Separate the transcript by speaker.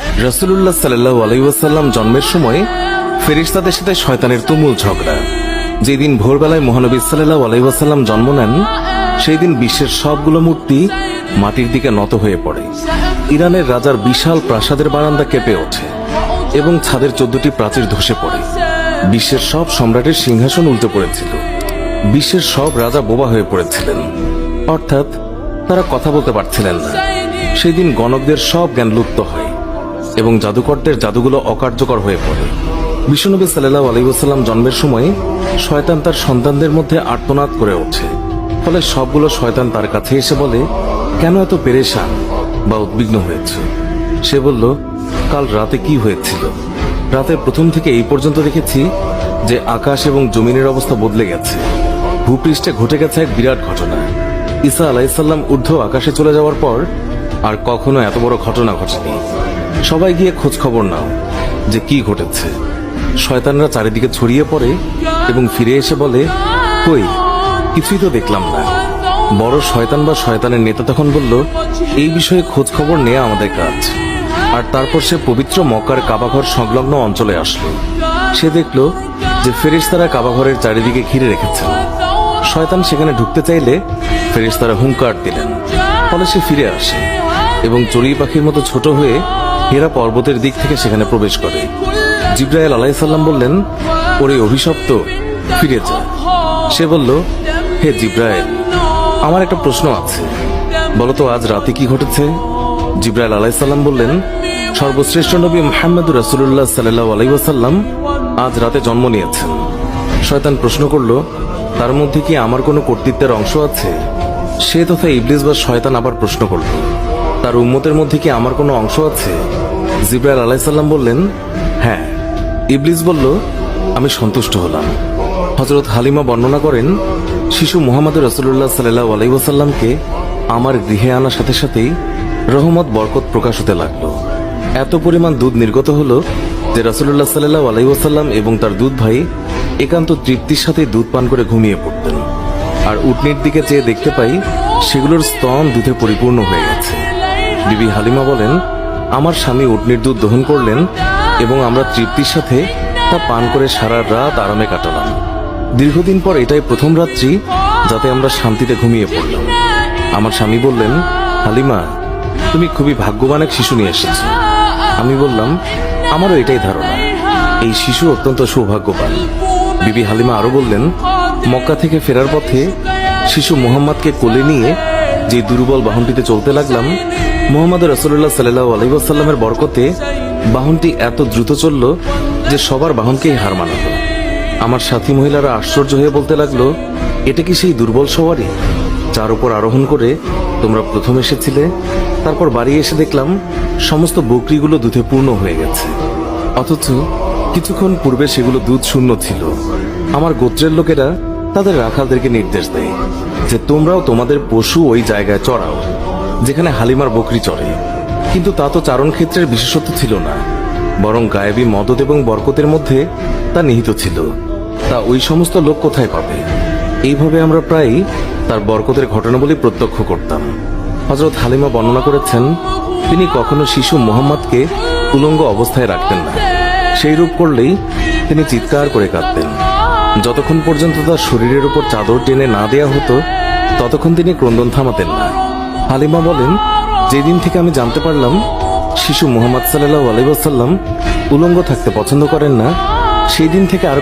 Speaker 1: রসুল্লাহ সাল্লাহ আলাইসাল্লাম জন্মের সময় ফেরিস্তাদের সাথে শয়তানের তুমুল ঝগড়া। যেদিন ভোরবেলায় মহানবী সাল্লাহ আলাইসাল্লাম জন্ম নেন সেই দিন বিশ্বের সবগুলো মূর্তি মাটির দিকে নত হয়ে পড়ে। ইরানের রাজার বিশাল প্রাসাদের বারান্দা কেঁপে ওঠে এবং ছাদের চোদ্দটি প্রাচীর ধসে পড়ে। বিশ্বের সব সম্রাটের সিংহাসন উল্টে পড়েছিল। বিশ্বের সব রাজা বোবা হয়ে পড়েছিলেন। অর্থাৎ তারা কথা বলতে পারছিলেন না। সেই দিন গণকদের সব জ্ঞান লুপ্ত হয়। এবং জাদুকরদের জাদুগুলো অকার্যকর হয়ে পড়ে। বিশ্বনবী সাল্লাহ আলাইসাল্লাম জন্মের সময় শয়তান তার সন্তানদের মধ্যে আর্তনাদ করে ওঠে। ফলে সবগুলো শয়তান তার কাছে এসে বলে, কেন এত পেরেশান বা উদ্বিগ্ন হয়েছে? সে বলল, কাল রাতে কি হয়েছিল? রাতের প্রথম থেকে এই পর্যন্ত দেখেছি যে আকাশ এবং জমিনের অবস্থা বদলে গেছে। ভূপৃষ্ঠে ঘটে গেছে এক বিরাট ঘটনা। ঈসা আলাইসাল্লাম ঊর্ধ্ব আকাশে চলে যাওয়ার পর আর কখনো এত বড় ঘটনা ঘটেনি। সবাই গিয়ে খোঁজ খবর নাও যে কি ঘটেছে। শয়তানরা চারিদিকে ছড়িয়ে পড়ে এবং ফিরে এসে বলে, কই, কিছুই তো দেখলাম না। বড় শয়তান বা শয়তানের নেতা তখন বলল, এই বিষয়ে খোঁজ খবর নেওয়া আমাদের কাজ। আর তারপর সে পবিত্র মক্কার কাবাঘর সংলগ্ন অঞ্চলে আসলো। সে দেখল যে ফেরেশতারা কাবাঘরের চারিদিকে ঘিরে রেখেছেন। শয়তান সেখানে ঢুকতে চাইলে ফেরেশতারা হুঙ্কার দিলেন। ফলে সে ফিরে আসে এবং চড়ুই পাখির মতো ছোট হয়ে হেরা পর্বতের দিক থেকে সেখানে প্রবেশ করে। জিব্রাইল আলাইসাল্লাম বললেন, ওরে অভিশপ্ত, ফিরে যা। সে বলল, হে জিব্রাইল, আমার একটা প্রশ্ন আছে। বলতো, আজ রাতে কি ঘটেছে? জিব্রাইল আলাইসাল্লাম বললেন, সর্বশ্রেষ্ঠ নবী মোহাম্মদ রসুল্লাহ সাল্লাহ আলাইসাল্লাম আজ রাতে জন্ম নিয়েছেন। শয়তান প্রশ্ন করল, তার মধ্যে কি আমার কোনো কর্তৃত্বের অংশ আছে? সে তথা ইবলিস বা শয়তান আবার প্রশ্ন করল তার উম্মতের মধ্যে কি আমার কোনো অংশ আছে? জিব্রাইল আলাইসাল্লাম বললেন হ্যাঁ। ইবলিস বলল, আমি সন্তুষ্ট হলাম। হজরত হালিমা বর্ণনা করেন, শিশু মোহাম্মদ রসুল্লাহ সাল্লাহ আলাইসাল্লামকে আমার গৃহে আনার সাথে সাথেই রহমত, বরকত প্রকাশ হতে লাগল। এত পরিমাণ দুধ নির্গত হলো যে রসুল্লাহ সাল্লাহ আলাইসাল্লাম এবং তার দুধ ভাই একান্ত তৃপ্তির সাথে দুধ পান করে ঘুমিয়ে পড়তেন। আর উটনির দিকে চেয়ে দেখতে পাই, সেগুলোর স্তন দুধে পরিপূর্ণ হয়ে গেছে। বিবি হালিমা বলেন, আমার স্বামী উটনির দুধ দহন করলেন এবং আমরা তৃপ্তির সাথে তা পান করে সারা রাত আরামে কাটালাম। দীর্ঘদিন পর এটাই প্রথম রাত্রি যাতে আমরা শান্তিতে ঘুমিয়ে পড়লাম। আমার স্বামী বললেন, হালিমা, তুমি খুবই ভাগ্যবান এক শিশু নিয়ে এসেছ। আমি বললাম, আমারও এটাই ধারণা। এই শিশু অত্যন্ত সৌভাগ্যবান। বিবি হালিমা আরও বললেন, মক্কা থেকে ফেরার পথে শিশু মোহাম্মদকে কোলে নিয়ে যে দুর্বল বাহনটিতে চলতে লাগলাম মোহাম্মদ রসুল্লাহ সাল্লাহ আলাইসাল্লামের বরকতে বাহনটি এত দ্রুত চলল যে সবার বাহনকেই হার মানালো আমার সাথী মহিলারা আশ্চর্য হয়ে বলতে লাগল, এটা কি সেই দুর্বল সওয়ারি? যার উপর আরোহণ করে তোমরা প্রথম এসেছিলে, তারপর বাড়ি এসে দেখলাম সমস্ত বকরিগুলো দুধে পূর্ণ হয়ে গেছে। অথচ কিছুক্ষণ পূর্বে সেগুলো দুধ শূন্য ছিল। আমার গোত্রের লোকেরা তাদের রাখালদেরকে নির্দেশ দেয় যে তোমরাও তোমাদের পশু ওই জায়গায় চড়াও। যেখানে হালিমার বকরি চড়ে। কিন্তু তা তো চারণ ক্ষেত্রের বিশেষত্ব ছিল না, বরং গায়েবী মদত এবং বরকতের মধ্যে তা নিহিত ছিল। তা ওই সমস্ত লোক কোথায় পাবে? এইভাবে আমরা প্রায় তার বরকতের ঘটনাবলী প্রত্যক্ষ করতাম। হজরত হালিমা বর্ণনা করেছেন, তিনি কখনো শিশু মোহাম্মদকে উলঙ্গ অবস্থায় রাখতেন না। সেই রূপ করলেই তিনি চিৎকার করে কাঁদতেন। যতক্ষণ পর্যন্ত তার শরীরের উপর চাদর টেনে না দেয়া হতো, ততক্ষণ তিনি ক্রন্দন থামাতেন না। হালিমা বলেন, যেদিন থেকে আমি জানতে পারলাম, শিশু মোহাম্মদ সাল্লাহ আলাইসাল্লাম উলঙ্গ থাকতে পছন্দ করেন না সেই দিন থেকে আর